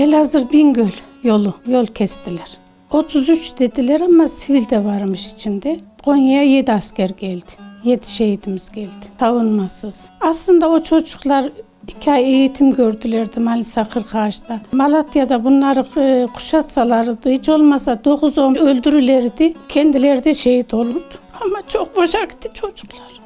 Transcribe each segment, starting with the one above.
Elazığ Bingöl yolu, yol kestiler. 33 dediler ama sivil de varmış içinde. Konya'ya 7 asker geldi. 7 şehidimiz geldi. Savunmasız. Aslında o çocuklar iki ay eğitim gördülerdi Manisa Kırkağaç'ta. Malatya'da bunları e, kuşatsalardı hiç olmasa 9-10 öldürülerdi. Kendileri de şehit olurdu. Ama çok boşa gitti çocuklar.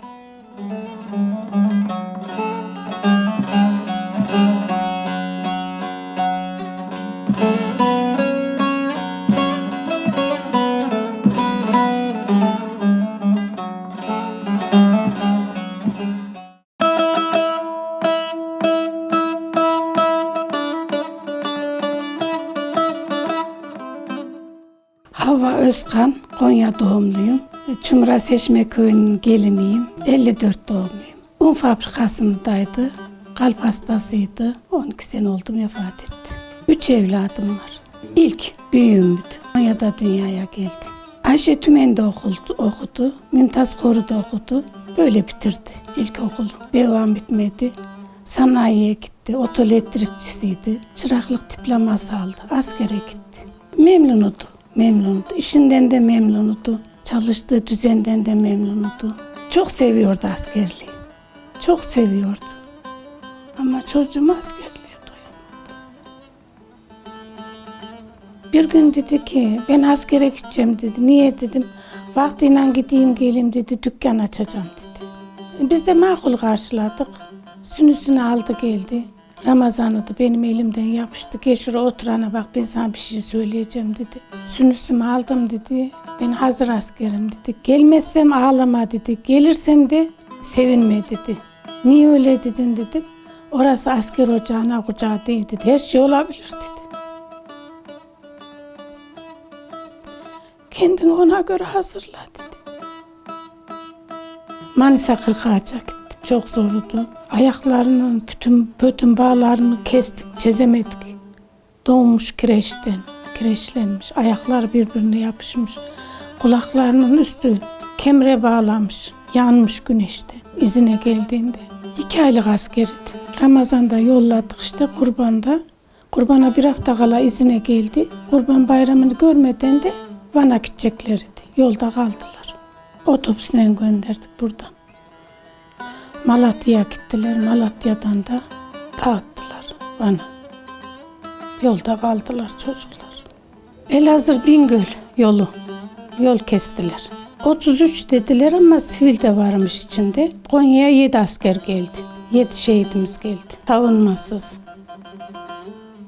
Hava Özkan, Konya doğumluyum. Çumra Seçme Köyü'nün geliniyim. 54 doğumluyum. Un fabrikasındaydı. Kalp hastasıydı. 12 sene oldu vefat etti. Üç evladım var. İlk büyüğümdü. Konya'da dünyaya geldi. Ayşe Tümen'de okudu, okudu. Mümtaz Koru'da okudu. Böyle bitirdi ilkokulu. Devam bitmedi. Sanayiye gitti. Otoelektrikçisiydi. Çıraklık diploması aldı. Askere gitti. Memnunudu. Memnundu. İşinden de memnunudu. Çalıştığı düzenden de memnunudu. Çok seviyordu askerliği. Çok seviyordu. Ama çocuğum askerliğe doyamadı. Bir gün dedi ki ben askere gideceğim dedi. Niye dedim. Vaktiyle gideyim geleyim dedi. Dükkan açacağım dedi. Biz de makul karşıladık. Sünüsünü aldı geldi. Ramazan'ı benim elimden yapıştı. Gel şuraya oturana bak ben sana bir şey söyleyeceğim dedi. Sünüsümü aldım dedi. Ben hazır askerim dedi. Gelmezsem ağlama dedi. Gelirsem de sevinme dedi. Niye öyle dedin dedim. Orası asker ocağına kucağı değil dedi. Her şey olabilir dedi. Kendini ona göre hazırla dedi. Manisa Kırkağaç'a. Çok zordu. Ayaklarının bütün bütün bağlarını kestik, çizemedik. Doğmuş kireçten, kireçlenmiş. Ayaklar birbirine yapışmış. Kulaklarının üstü kemre bağlamış. Yanmış güneşte izine geldiğinde. İki aylık askeriydi. Ramazan'da yolladık işte kurbanda. Kurbana bir hafta kala izine geldi. Kurban bayramını görmeden de Van'a gideceklerdi. Yolda kaldılar. Otobüsle gönderdik buradan. Malatya'ya gittiler. Malatya'dan da dağıttılar bana. Yolda kaldılar çocuklar. Elazığ Bingöl yolu. Yol kestiler. 33 dediler ama sivil de varmış içinde. Konya'ya 7 asker geldi. 7 şehidimiz geldi. Savunmasız.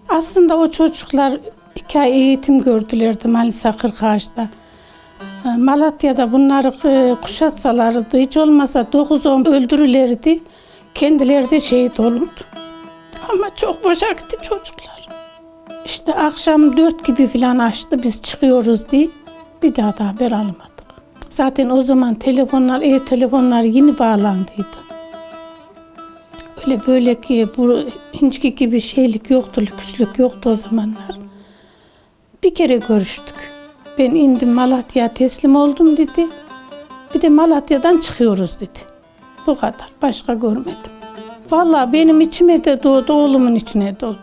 Aslında o çocuklar iki ay eğitim gördülerdi Manisa Kırkağaç'ta. E, Malatya'da bunları e, kuşatsalardı hiç olmasa 9-10 öldürülerdi. Kendileri de şehit olurdu. Ama çok boşa gitti çocuklar. İşte akşam dört gibi falan açtı biz çıkıyoruz diye bir daha da haber almadık. Zaten o zaman telefonlar, ev telefonları yeni bağlandıydı. Öyle böyle ki bu hiçki gibi şeylik yoktu, lüküslük yoktu o zamanlar. Bir kere görüştük. Ben indim Malatya teslim oldum dedi. Bir de Malatya'dan çıkıyoruz dedi. Bu kadar. Başka görmedim. Vallahi benim içime de doğdu, oğlumun içine de doğdu.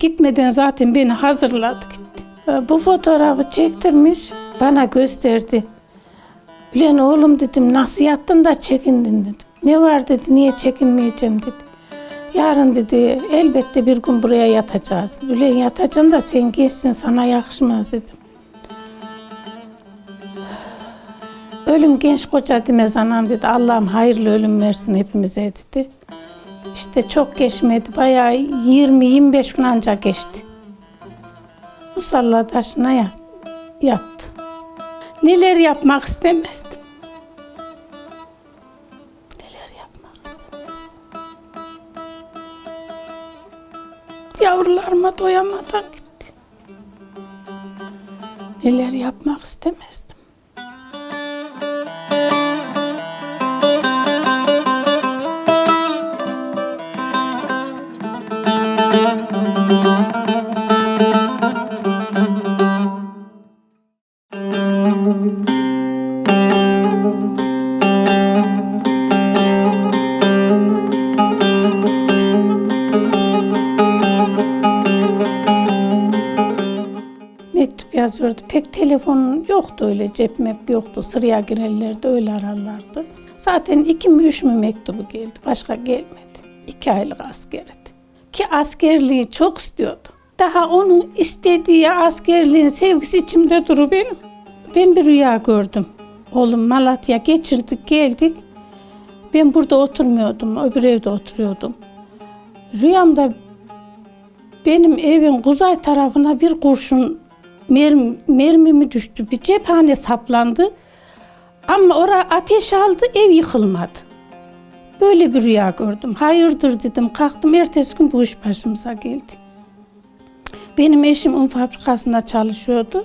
Gitmeden zaten beni hazırladı gitti. Bu fotoğrafı çektirmiş, bana gösterdi. Ulan oğlum dedim, nasıl yattın da çekindin dedim. Ne var dedi, niye çekinmeyeceğim dedi. Yarın dedi, elbette bir gün buraya yatacağız. Ulan yatacaksın da sen geçsin, sana yakışmaz dedim. Ölüm genç koca demez anam dedi. Allah'ım hayırlı ölüm versin hepimize dedi. İşte çok geçmedi. Bayağı 20-25 gün ancak geçti. Musalla taşına yat, yattı. Neler yapmak istemezdim. Neler yapmak istemezdim. Yavrularıma doyamadan gitti. Neler yapmak istemezdim. Çalışıyordu. Pek telefon yoktu öyle cep mep yoktu. Sıraya girerlerdi öyle ararlardı. Zaten iki mi üç mü mektubu geldi. Başka gelmedi. İki aylık askerdi. Ki askerliği çok istiyordu. Daha onun istediği askerliğin sevgisi içimde duru benim. Ben bir rüya gördüm. Oğlum Malatya geçirdik geldik. Ben burada oturmuyordum. Öbür evde oturuyordum. Rüyamda benim evin kuzey tarafına bir kurşun mermi, mermi mi düştü? Bir cephane saplandı. Ama oraya ateş aldı, ev yıkılmadı. Böyle bir rüya gördüm. Hayırdır dedim. Kalktım ertesi gün bu iş başımıza geldi. Benim eşim un fabrikasında çalışıyordu.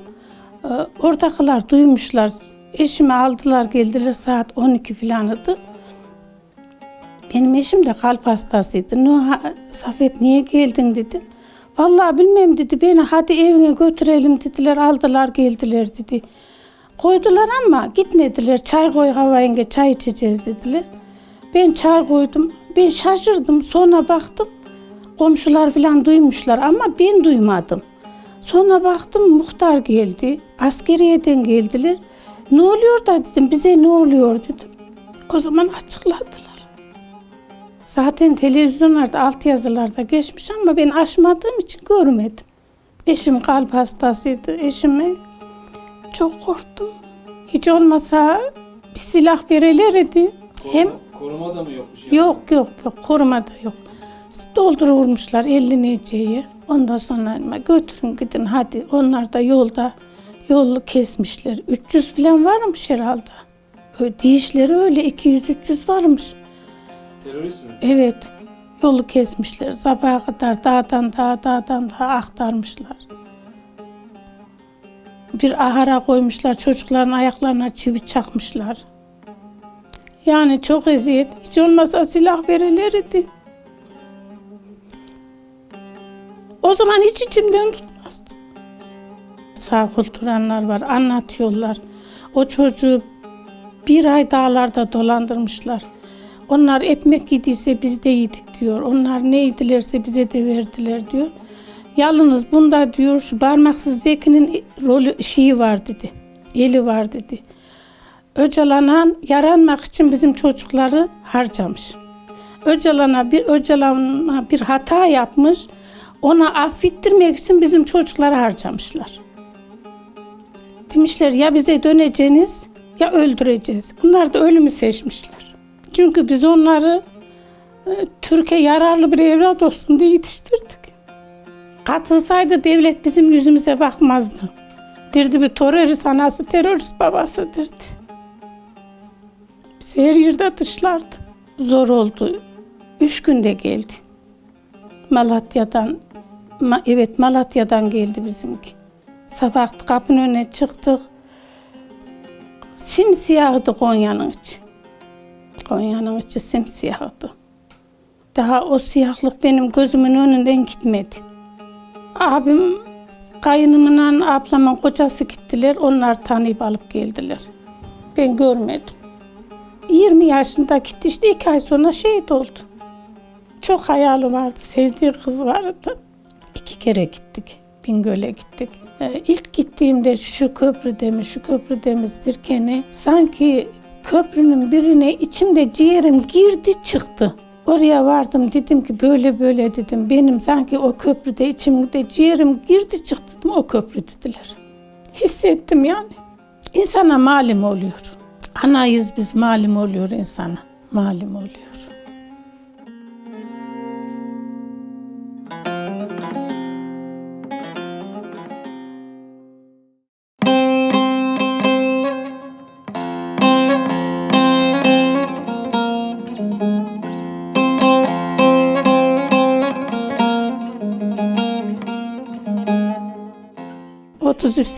Ee, oradakiler duymuşlar. Eşimi aldılar geldiler saat 12 falanıydı. Benim eşim de kalp hastasıydı. Nuh, Safet niye geldin dedim. Vallahi bilmem dedi. Beni hadi evine götürelim dediler. Aldılar geldiler dedi. Koydular ama gitmediler. Çay koy havayenge çay içeceğiz dediler. Ben çay koydum. Ben şaşırdım. Sonra baktım. Komşular falan duymuşlar ama ben duymadım. Sonra baktım muhtar geldi. Askeriyeden geldiler. Ne oluyor da dedim. Bize ne oluyor dedim. O zaman açıkladılar. Zaten televizyonlarda alt yazılarda geçmiş ama ben açmadığım için görmedim. Eşim kalp hastasıydı. Eşime çok korktum. Hiç olmasa bir silah verelerdi. Hem Koruma da mı yok bir şey? yok yok yok koruma da yok. Doldururmuşlar 50 neceyi. Ondan sonra götürün gidin hadi. Onlar da yolda yolu kesmişler. 300 falan varmış herhalde. Öyle, dişleri öyle 200-300 varmış. Terörist mi? Evet. Yolu kesmişler. Sabaha kadar dağdan dağa dağdan dağa aktarmışlar. Bir ahara koymuşlar. Çocukların ayaklarına çivi çakmışlar. Yani çok eziyet. Hiç olmazsa silah verirlerdi. O zaman hiç içimden tutmazdı. Sağ kulturanlar var. Anlatıyorlar. O çocuğu bir ay dağlarda dolandırmışlar. Onlar ekmek yediyse biz de yedik diyor. Onlar ne yedilerse bize de verdiler diyor. Yalnız bunda diyor şu parmaksız Zeki'nin rolü şeyi var dedi. Eli var dedi. Öcalan'an yaranmak için bizim çocukları harcamış. Öcalan'a bir Öcalan'a bir hata yapmış. Ona affettirmek için bizim çocukları harcamışlar. Demişler ya bize döneceğiniz ya öldüreceğiz. Bunlar da ölümü seçmişler. Çünkü biz onları e, Türkiye yararlı bir evlat olsun diye yetiştirdik. Katılsaydı devlet bizim yüzümüze bakmazdı. Dirdi bir terörist anası, terörist babası dirdi. Bizi her yerde dışlardı. Zor oldu. Üç günde geldi. Malatya'dan, Ma- evet Malatya'dan geldi bizimki. Sabah kapının önüne çıktık. Simsiyahdı Konya'nın içi. Konya'nın içi simsiyahdı. Daha o siyahlık benim gözümün önünden gitmedi. Abim kayınımın ablamın kocası gittiler. Onlar tanıyıp alıp geldiler. Ben görmedim. 20 yaşında gitti işte iki ay sonra şehit oldu. Çok hayali vardı. Sevdiği kız vardı. İki kere gittik. Bingöl'e gittik. Ee, ilk gittiğimde şu köprüde mi, şu köprüde mi derken sanki köprünün birine içimde ciğerim girdi çıktı. Oraya vardım dedim ki böyle böyle dedim. Benim sanki o köprüde içimde ciğerim girdi çıktı dedim. O köprü dediler. Hissettim yani. İnsana malum oluyor. Anayız biz malum oluyor insana. Malum oluyor.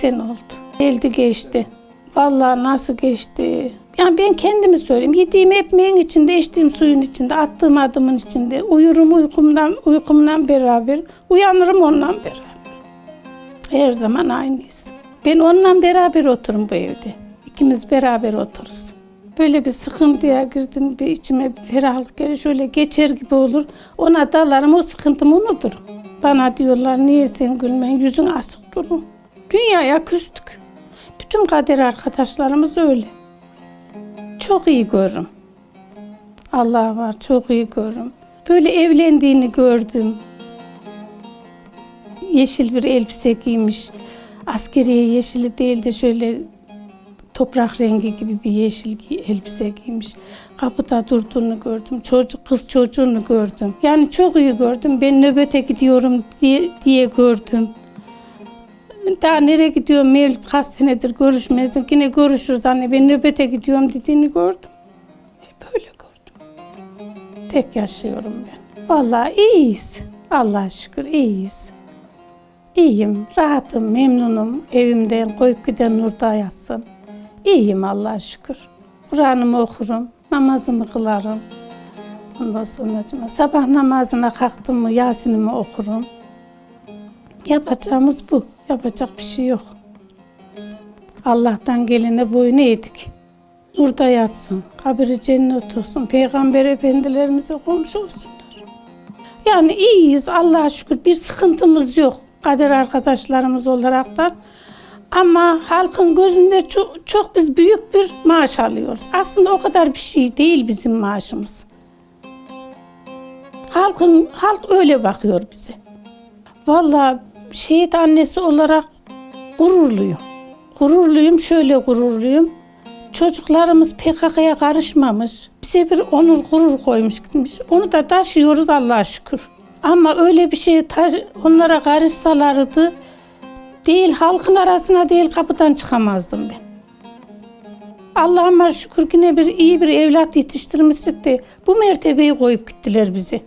Sene oldu. Geldi geçti. Vallahi nasıl geçti. Yani ben kendimi söyleyeyim. Yediğim ekmeğin içinde, içtiğim suyun içinde, attığım adımın içinde. Uyurum uykumdan, uykumdan beraber. Uyanırım onunla beraber. Her zaman aynıyız. Ben onunla beraber oturum bu evde. İkimiz beraber otururuz. Böyle bir sıkıntıya girdim, bir içime bir ferahlık gelir, şöyle geçer gibi olur. Ona dalarım, o sıkıntımı unuturum. Bana diyorlar, niye sen gülmen, yüzün asık durur. Dünyaya küstük. Bütün kader arkadaşlarımız öyle. Çok iyi görürüm. Allah var, çok iyi görürüm. Böyle evlendiğini gördüm. Yeşil bir elbise giymiş. Askeriye yeşili değil de şöyle toprak rengi gibi bir yeşil elbise giymiş. Kapıda durduğunu gördüm. Çocuk kız çocuğunu gördüm. Yani çok iyi gördüm. Ben nöbete gidiyorum diye, diye gördüm. Daha nereye gidiyorum Mevlüt kaç senedir görüşmezdik. Yine görüşürüz anne ben nöbete gidiyorum dediğini gördüm. Hep öyle gördüm. Tek yaşıyorum ben. Vallahi iyiyiz. Allah'a şükür iyiyiz. İyiyim, rahatım, memnunum. Evimden koyup giden nurda yatsın. İyiyim Allah'a şükür. Kur'an'ımı okurum, namazımı kılarım. Ondan sonra sabah namazına kalktım mı Yasin'imi okurum. Yapacağımız bu. Yapacak bir şey yok. Allah'tan gelene boyun eğdik. Nurda yatsın, kabri cennet olsun, peygamber efendilerimize komşu olsunlar. Yani iyiyiz Allah'a şükür bir sıkıntımız yok kader arkadaşlarımız olaraktan. Ama halkın gözünde çok, çok biz büyük bir maaş alıyoruz. Aslında o kadar bir şey değil bizim maaşımız. Halkın halk öyle bakıyor bize. Vallahi şehit annesi olarak gururluyum. Gururluyum, şöyle gururluyum. Çocuklarımız PKK'ya karışmamış. Bize bir onur gurur koymuş gitmiş. Onu da taşıyoruz Allah'a şükür. Ama öyle bir şey onlara karışsalardı değil halkın arasına değil kapıdan çıkamazdım ben. Allah'ıma şükür yine bir iyi bir evlat yetiştirmiştik de bu mertebeyi koyup gittiler bizi.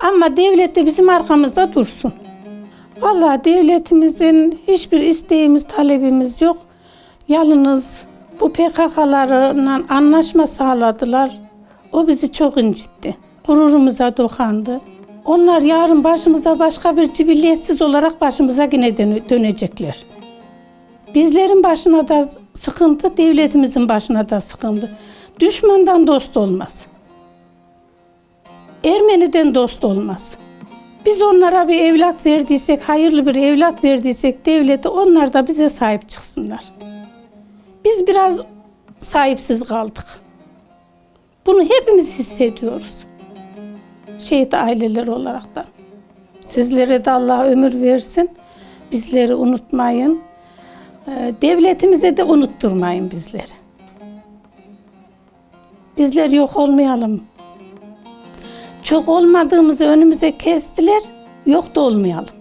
Ama devlet de bizim arkamızda dursun. Vallahi devletimizden hiçbir isteğimiz, talebimiz yok. Yalnız bu PKK'larla anlaşma sağladılar. O bizi çok incitti. Gururumuza dokandı. Onlar yarın başımıza başka bir cibilliyetsiz olarak başımıza yine dönecekler. Bizlerin başına da sıkıntı, devletimizin başına da sıkıntı. Düşmandan dost olmaz. Ermeniden dost olmaz. Biz onlara bir evlat verdiysek, hayırlı bir evlat verdiysek devlete onlar da bize sahip çıksınlar. Biz biraz sahipsiz kaldık. Bunu hepimiz hissediyoruz. Şehit aileleri olaraktan. Sizlere de Allah ömür versin. Bizleri unutmayın. Ee, Devletimize de unutturmayın bizleri. Bizler yok olmayalım. Çok olmadığımızı önümüze kestiler, yok da olmayalım.